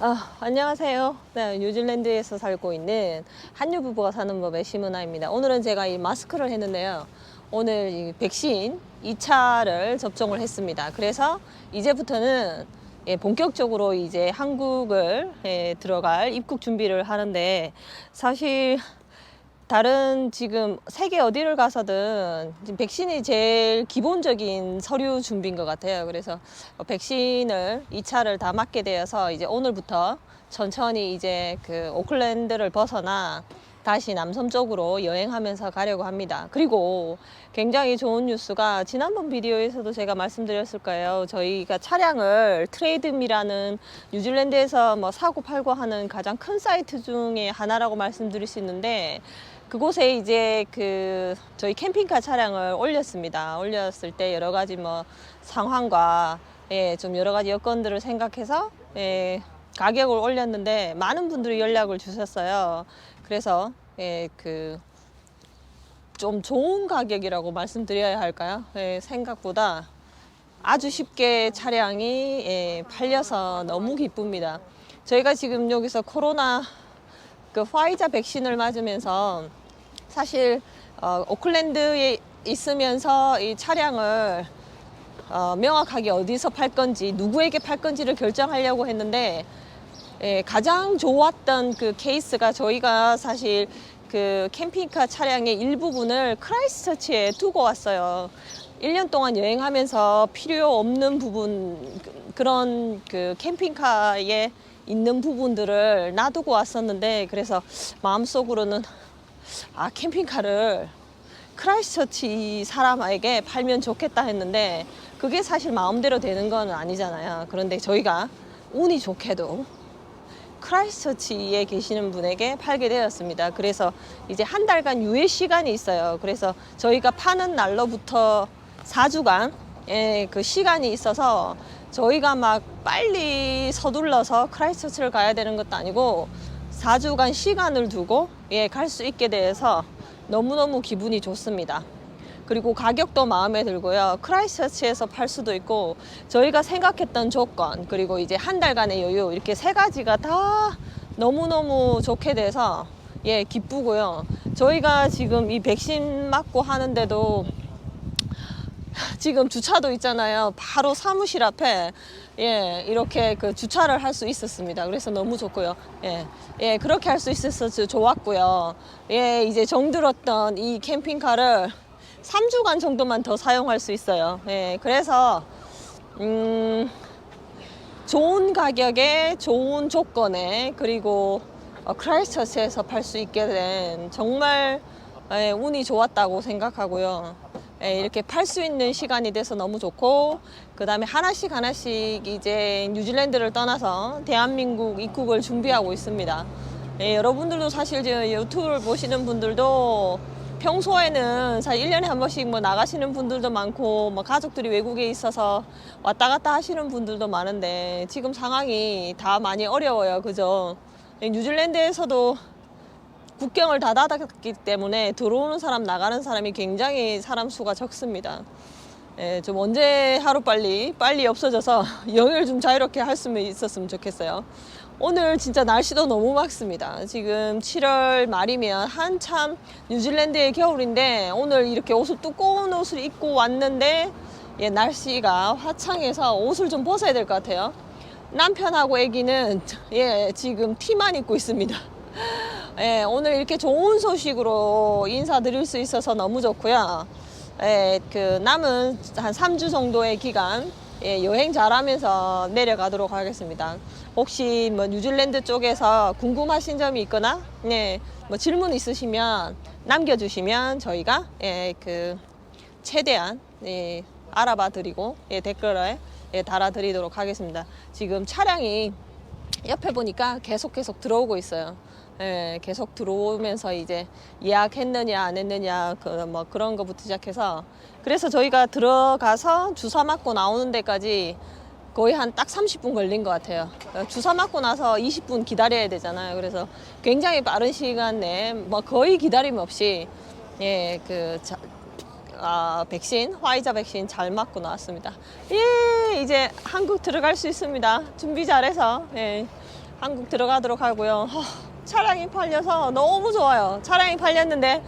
아, 안녕하세요. 네, 뉴질랜드에서 살고 있는 한류 부부가 사는 법의 심은아입니다. 오늘은 제가 이 마스크를 했는데요. 오늘 이 백신 2차를 접종을 했습니다. 그래서 이제부터는 예, 본격적으로 이제 한국을 예, 들어갈 입국 준비를 하는데 사실 다른 지금 세계 어디를 가서든 백신이 제일 기본적인 서류 준비인 것 같아요. 그래서 백신을 2차를 다 맞게 되어서 이제 오늘부터 천천히 이제 그 오클랜드를 벗어나 다시 남섬 쪽으로 여행하면서 가려고 합니다. 그리고 굉장히 좋은 뉴스가 지난번 비디오에서도 제가 말씀드렸을 거예요. 저희가 차량을 트레이드미라는 뉴질랜드에서 뭐 사고 팔고 하는 가장 큰 사이트 중에 하나라고 말씀드릴 수 있는데 그곳에 이제 그 저희 캠핑카 차량을 올렸습니다. 올렸을 때 여러 가지 뭐 상황과 예, 좀 여러 가지 여건들을 생각해서 예, 가격을 올렸는데 많은 분들이 연락을 주셨어요. 그래서 예, 그 좀 좋은 가격이라고 말씀드려야 할까요? 예, 생각보다 아주 쉽게 차량이 예, 팔려서 너무 기쁩니다. 저희가 지금 여기서 코로나 그 화이자 백신을 맞으면서 사실 어, 오클랜드에 있으면서 이 차량을 어, 명확하게 어디서 팔 건지 누구에게 팔 건지를 결정하려고 했는데 예, 가장 좋았던 그 케이스가 저희가 사실 그 캠핑카 차량의 일부분을 크라이스처치에 두고 왔어요. 1년 동안 여행하면서 필요 없는 부분 그- 그런 그 캠핑카에 있는 부분들을 놔두고 왔었는데 그래서 마음속으로는 아 캠핑카를 크라이스처치 사람에게 팔면 좋겠다 했는데 그게 사실 마음대로 되는 건 아니잖아요. 그런데 저희가 운이 좋게도 크라이스처치에 계시는 분에게 팔게 되었습니다. 그래서 이제 한 달간 유예 시간이 있어요. 그래서 저희가 파는 날로부터 4주간 예, 그 시간이 있어서 저희가 막 빨리 서둘러서 크라이스처치를 가야 되는 것도 아니고 4주간 시간을 두고 예, 갈 수 있게 돼서 너무너무 기분이 좋습니다. 그리고 가격도 마음에 들고요. 크라이스처치에서 팔 수도 있고 저희가 생각했던 조건 그리고 이제 한 달간의 여유 이렇게 세 가지가 다 너무너무 좋게 돼서 예 기쁘고요. 저희가 지금 이 백신 맞고 하는데도 지금 주차도 있잖아요. 바로 사무실 앞에 예 이렇게 그 주차를 할 수 있었습니다. 그래서 너무 좋고요. 예, 예 그렇게 할 수 있어서 좋았고요. 예 이제 정들었던 이 캠핑카를 3주간 정도만 더 사용할 수 있어요. 예 그래서 음 좋은 가격에 좋은 조건에 그리고 어, 크라이스처치에서 팔 수 있게 된 정말 예, 운이 좋았다고 생각하고요. 예, 이렇게 팔 수 있는 시간이 돼서 너무 좋고 그 다음에 하나씩 하나씩 이제 뉴질랜드를 떠나서 대한민국 입국을 준비하고 있습니다. 예, 여러분들도 사실 저 유튜브를 보시는 분들도 평소에는 사실 1년에 한 번씩 뭐 나가시는 분들도 많고 뭐 가족들이 외국에 있어서 왔다 갔다 하시는 분들도 많은데 지금 상황이 다 많이 어려워요. 그죠? 예, 뉴질랜드에서도 국경을 다 닫았기 때문에 들어오는 사람 나가는 사람이 굉장히 사람 수가 적습니다. 예, 좀 언제 하루 빨리 빨리 없어져서 영을 좀 자유롭게 할 수 있었으면 좋겠어요. 오늘 진짜 날씨도 너무 맑습니다. 지금 7월 말이면 한참 뉴질랜드의 겨울인데 오늘 이렇게 옷을 두꺼운 옷을 입고 왔는데 예, 날씨가 화창해서 옷을 좀 벗어야 될 것 같아요. 남편하고 아기는 예, 지금 티만 입고 있습니다. 예, 오늘 이렇게 좋은 소식으로 인사드릴 수 있어서 너무 좋고요. 예, 그 남은 한 3주 정도의 기간 예, 여행 잘하면서 내려가도록 하겠습니다. 혹시 뭐 뉴질랜드 쪽에서 궁금하신 점이 있거나 네, 뭐 질문 있으시면 남겨주시면 저희가 예, 그 최대한 예, 알아봐 드리고 예, 댓글에 예, 달아 드리도록 하겠습니다. 지금 차량이 옆에 보니까 계속 계속 들어오고 있어요. 예, 계속 들어오면서 이제 예약했느냐 안 했느냐 그 뭐 그런 거부터 시작해서 그래서 저희가 들어가서 주사 맞고 나오는 데까지 거의 한 딱 30분 걸린 것 같아요. 어, 주사 맞고 나서 20분 기다려야 되잖아요. 그래서 굉장히 빠른 시간 내에 뭐 거의 기다림 없이 예, 그 자, 아, 백신, 화이자 백신 잘 맞고 나왔습니다. 예, 이제 한국 들어갈 수 있습니다. 준비 잘해서. 예. 한국 들어가도록 하고요. 하, 차량이 팔려서 너무 좋아요. 차량이 팔렸는데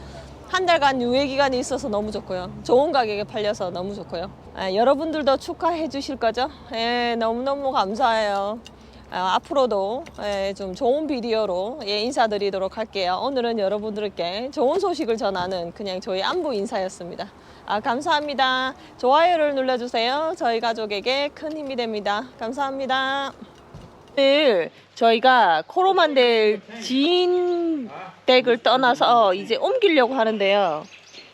한 달간 유예 기간이 있어서 너무 좋고요. 좋은 가격에 팔려서 너무 좋고요. 아, 여러분들도 축하해 주실 거죠? 예, 너무너무 감사해요. 아, 앞으로도 예, 좀 좋은 비디오로 예, 인사드리도록 할게요. 오늘은 여러분들께 좋은 소식을 전하는 그냥 저희 안부 인사였습니다. 아, 감사합니다. 좋아요를 눌러주세요. 저희 가족에게 큰 힘이 됩니다. 감사합니다. 오늘 저희가 코로만델 지인 댁을 떠나서 이제 옮기려고 하는데요.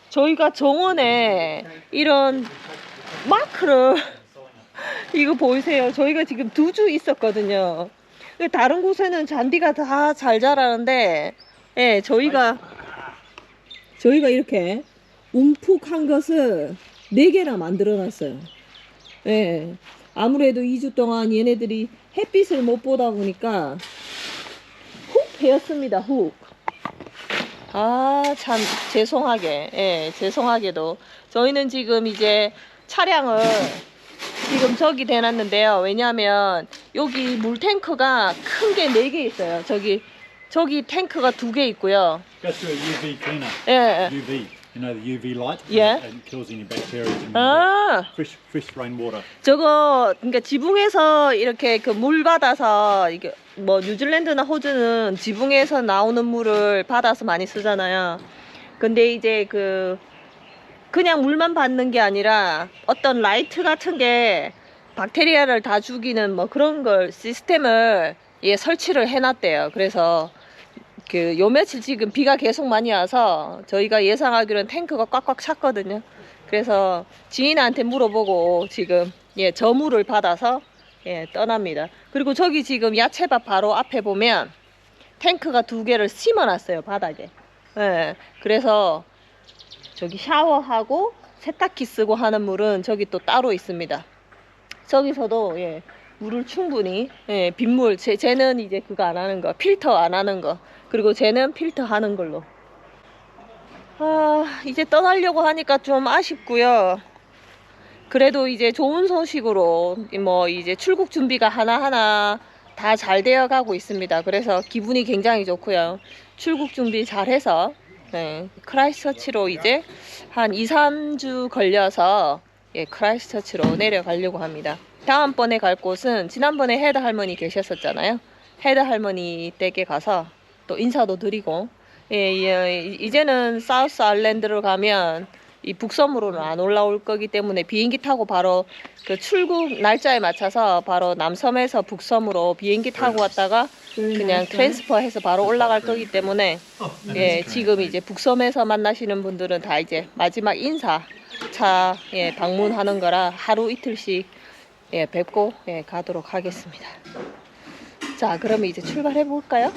저희가 정원에 이런 마크를 이거 보이세요? 저희가 지금 두 주 있었거든요. 근데 다른 곳에는 잔디가 다 잘 자라는데, 예, 저희가 저희가 이렇게 움푹한 것을 네 개나 만들어 놨어요. 예. 아무래도 2주 동안 얘네들이 햇빛을 못 보다 보니까 훅 베었습니다. 훅. 아, 참 죄송하게. 예, 죄송하게도 저희는 지금 이제 차량을 지금 저기 대놨는데요. 왜냐하면 여기 물 탱크가 큰 게 네 개 있어요. 저기 저기 탱크가 두 개 있고요. Through a UV cleaner. 예. UV. You know the UV light? Yeah. And it kills any bacteria. And 아, fresh, fresh rainwater. 저거 그러니까 지붕에서 이렇게 그 물 받아서 이게 뭐 뉴질랜드나 호주는 지붕에서 나오는 물을 받아서 많이 쓰잖아요. 근데 이제 그 그냥 물만 받는 게 아니라 어떤 라이트 같은 게 박테리아를 다 죽이는 뭐 그런 걸 시스템을 예 설치를 해놨대요. 그래서 그 요 며칠 지금 비가 계속 많이 와서 저희가 예상하기로는 탱크가 꽉꽉 찼거든요. 그래서 지인한테 물어보고 지금 예 저물을 받아서 예 떠납니다. 그리고 저기 지금 야채밭 바로 앞에 보면 탱크가 두 개를 심어놨어요 바닥에. 예 그래서 저기 샤워하고 세탁기 쓰고 하는 물은 저기 또 따로 있습니다. 저기서도 예 물을 충분히 예 빗물 제, 쟤는 이제 그거 안 하는 거 필터 안 하는 거 그리고 쟤는 필터 하는 걸로. 아 이제 떠나려고 하니까 좀 아쉽고요. 그래도 이제 좋은 소식으로 뭐 이제 출국 준비가 하나하나 다 잘 되어 가고 있습니다. 그래서 기분이 굉장히 좋고요. 출국 준비 잘해서 네, 크라이스처치로 이제 한 2, 3주 걸려서 예, 크라이스처치로 내려가려고 합니다. 다음번에 갈 곳은 지난번에 헤드 할머니 계셨었잖아요. 헤드 할머니 댁에 가서 또 인사도 드리고 예, 예, 이제는 사우스 아일랜드로 가면 이 북섬으로는 안 올라올 거기 때문에 비행기 타고 바로 그 출국 날짜에 맞춰서 바로 남섬에서 북섬으로 비행기 타고 왔다가 그냥 트랜스퍼해서 바로 올라갈 거기 때문에 예, 지금 이제 북섬에서 만나시는 분들은 다 이제 마지막 인사 차 예, 방문하는 거라 하루 이틀씩 예, 뵙고 예, 가도록 하겠습니다. 자, 그러면 이제 출발해 볼까요?